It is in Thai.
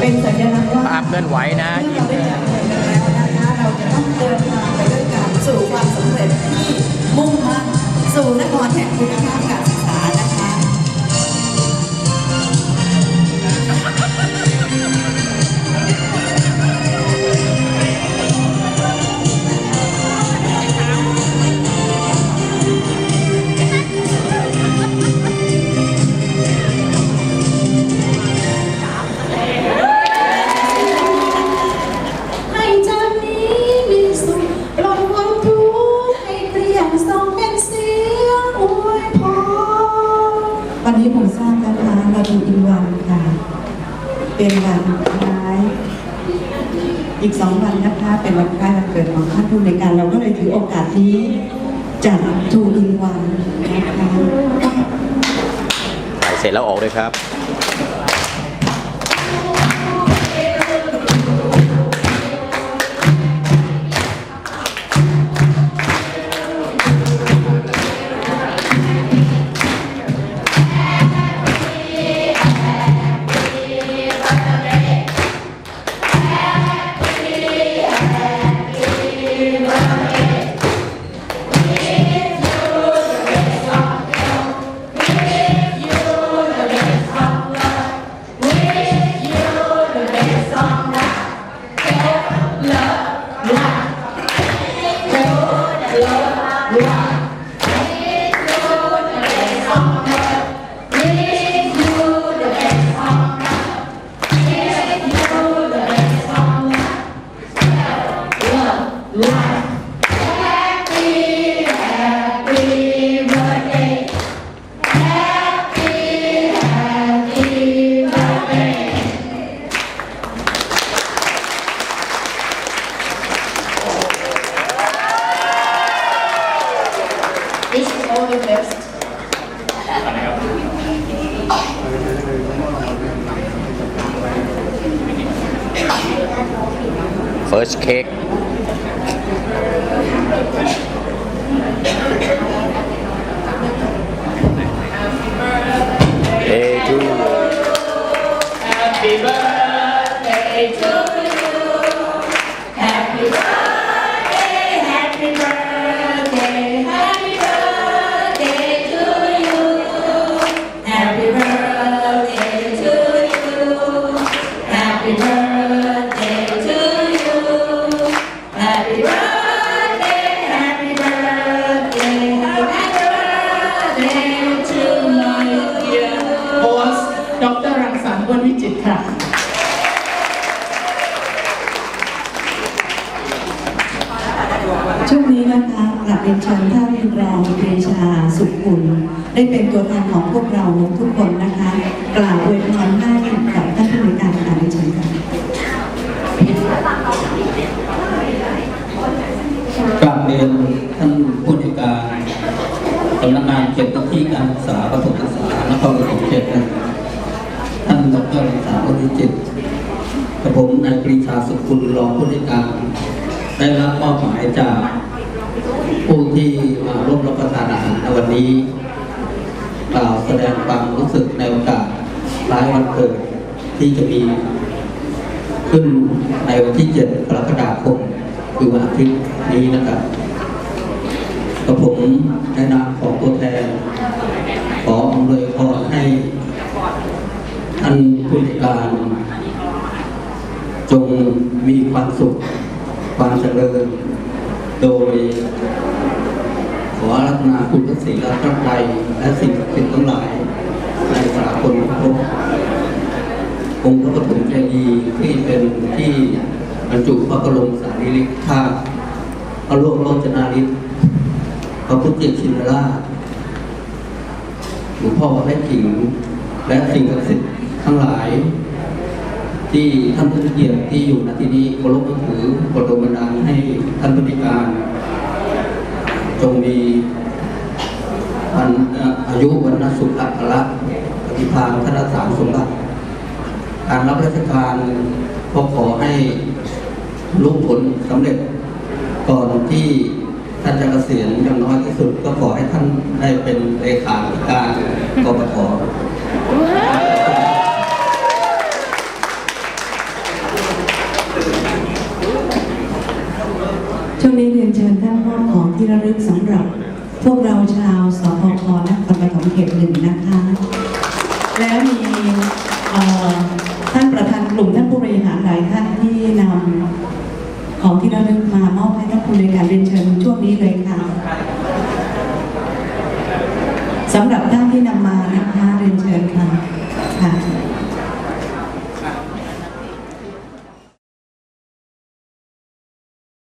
เป็นสัญลักษณ์ว่าภาพเคลื่อนไหวนะเมื่อเราได้จับมือกันแล้วนะคะเราจะต้องเดินทางไปด้วยกันสู่ความสำเร็จที่มุ่งมั่นสู่นครแห่งคุณภาพการ อินวันค่ะ เป็นวันคล้าย อีกสองวันนะคะเป็นวันคล้ายวันเกิดของท่านผู้ในวยการเราก็เลยถือโอกาสนี้จัดทูอินวันนะคะถ่ายเสร็จแล้วออกเลยครับ เฟิ เรียนเชิญท่านรองปรีชาสุขคุณได้เป็นตัวแทนของพวกเราทุกคนนะคะ กล่าวอวยพรให้กับท่านผู้ในวยการการเรียนเชิญค่ะกราบเรียนท่านผู้ในการสำนักงานเขตพื้นที่การศึกษาประถมศึกษานครปฐมเขตท่านดรศึกษาวุฒิจิตรกับผมนายปรีชาสุขคุณรองผู้ในการได้รับมอบหมายจาก ผู้ที่มาร่วมรับประทานอาหารในวันนี้กล่าวแสดงความรู้สึกในโอกาสคล้ายวันเกิดที่จะมีขึ้นในวันที่ 7 กรกฎาคมคือวันอาทิตย์นี้นะครับกับผมในนามของตัวแทน ขออำนวยพรให้ท่านผู้จัดการ จงมีความสุข ความเจริญ โดย ขออารัตนาคุณพระศรีรัตนตรและสิ่งศักดิ์สิทธิ์ทั้งหลาย ในสากลภพองค์พระปฐมเจดีย์ที่เป็นที่บรรจุพระบรมสารีริกธาตุพระโลกโลจนาริศพระพุทธเจ้าชินราชหลวงพ่อพระแม่ขิงและสิ่งศักดิ์สิทธิ์ทั้งหลาย ที่ท่านผู้เกียรติที่อยู่ณที่นี้เคารพนับถือโปรดบันดาลให้ท่านผู้นิการ จงมีอันอายุวันสุขภะละฏิภาณธนสารสมบัติการรับราชการก็ขอให้รู้ผลสำเร็จก่อนที่ท่านจะเกษียณอย่างน้อยที่สุด ก็ขอให้ท่านได้เป็นเลขาธิการกบฏ ช่วงนี้เรียนเชิญท่านมอบของที่ระลึกสำหรับ พวกเราชาวสพคนครปฐมเขตหนึ่งนะคะ แล้วมีท่านประธานกลุ่มท่านผู้บริหารหลายท่านที่นำของที่ระลึกมามอบให้ท่านผู้ในการเรียนเชิญช่วงนี้เลยค่ะสำหรับ